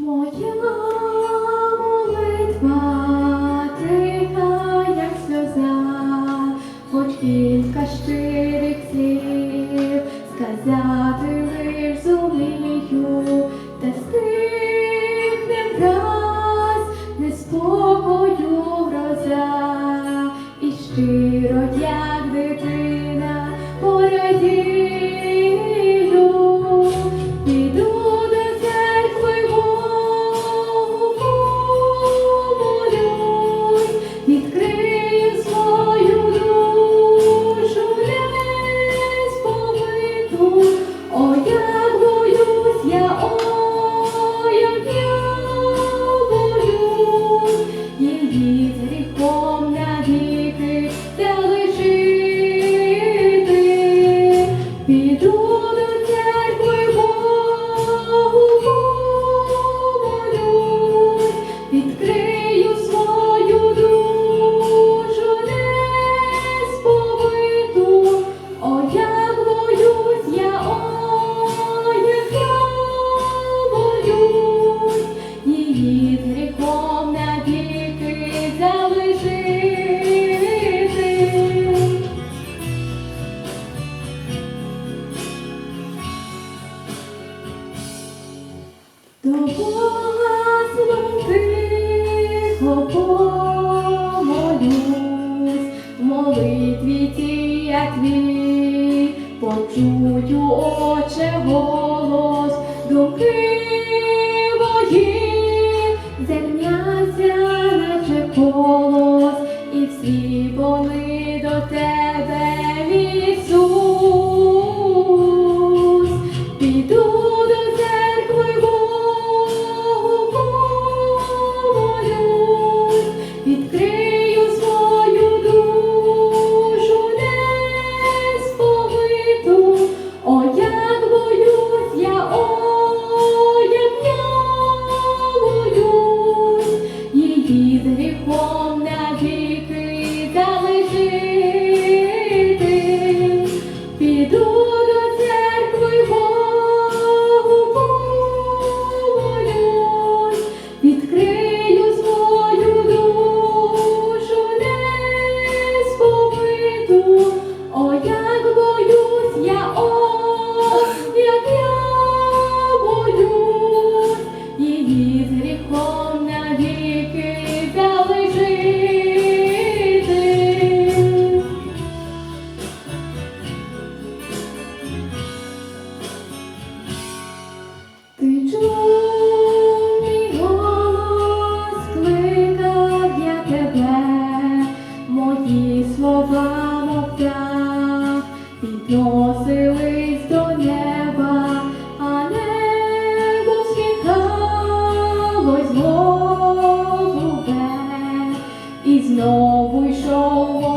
Моя молитва тиха, як сльоза, хоч Бога святихо помолюсь, молитві ті, почую, Отче, голос думки мої, наче колос, і всі вони до тебе, Ісус. від гріхом. і знову йшов.